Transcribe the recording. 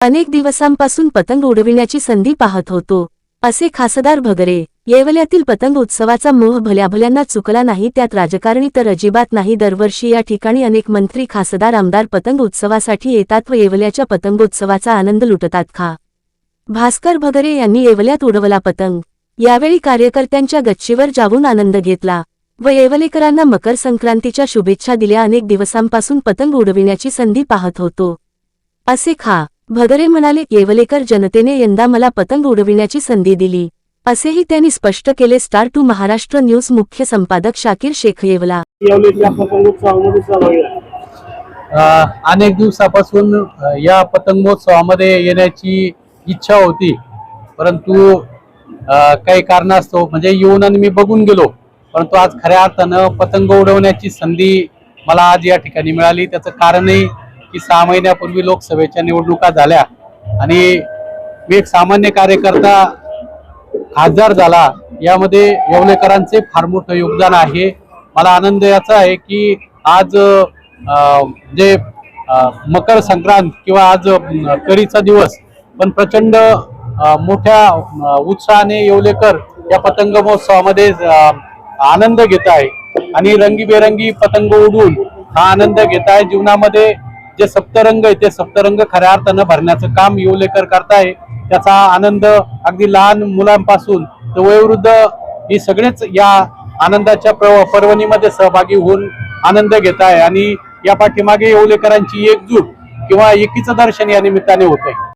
अनेक दिवसांपासून पतंग उडविण्याची संधी पाहत होतो. असे खासदार भगरे येवल्यातील पतंग उत्सवाचा मोह भल्याभल्यांना चुकला नाही त्यात राजकारणी तर अजिबात नाही. दरवर्षी या ठिकाणी अनेक मंत्री खासदार आमदार पतंग उत्सवासाठी येतात व येवल्याच्या पतंगोत्सवाचा आनंद लुटतात खा भास्कर भगरे यांनी येवल्यात उडवला पतंग. यावेळी कार्यकर्त्यांच्या गच्चीवर जाऊन आनंद घेतला व येवलेकरांना मकर संक्रांतीच्या शुभेच्छा दिल्या. अनेक दिवसांपासून पतंग उडविण्याची संधी पाहत होतो. असे खा. भगरे म्हणाले येवलेकर जनतेने यंदा मला पतंग उडविण्याची संधी दिली. असेही त्यांनी स्पष्ट केले. स्टार टू महाराष्ट्र न्यूज मुख्य संपादक शाकीर शेख येवला. अनेक दिवसापासून या पतंग महोत्सवामध्ये येण्याची इच्छा होती. परंतु काही कारणास्तव म्हणजे येऊन आणि मी बघून गेलो. परंतु आज खऱ्या अर्थानं पतंग उडवण्याची संधी मला आज या ठिकाणी मिळाली. त्याचं कारणही की सहा महिन्यापूर्वी लोकसभेच्या निवडणुका झाल्या आणि मी एक सामान्य कार्यकर्ता खासदार झाला. यामध्ये येवलेकरांचे फार मोठं योगदान आहे. मला आनंद याचा आहे की आज जे मकर संक्रांत किंवा आज करीचा दिवस पण प्रचंड मोठ्या उत्साहाने येवलेकर या पतंग महोत्सवामध्ये आनंद घेत आहे. आणि रंगीबेरंगी पतंग उडवून हा आनंद घेत आहे. जीवनामध्ये जे सप्तरंग आहे ते सप्तरंग खऱ्या अर्थानं भरण्याचं काम येवलेकर करताय. त्याचा आनंद अगदी लहान मुलांपासून तर वयोवृद्ध ही सगळेच या आनंदाच्या प्रव पर्वणीमध्ये सहभागी होऊन आनंद घेत आहे आणि या पाठीमागे येवलेकरांची एकजूट किंवा एकीचं दर्शन या निमित्ताने होत आहे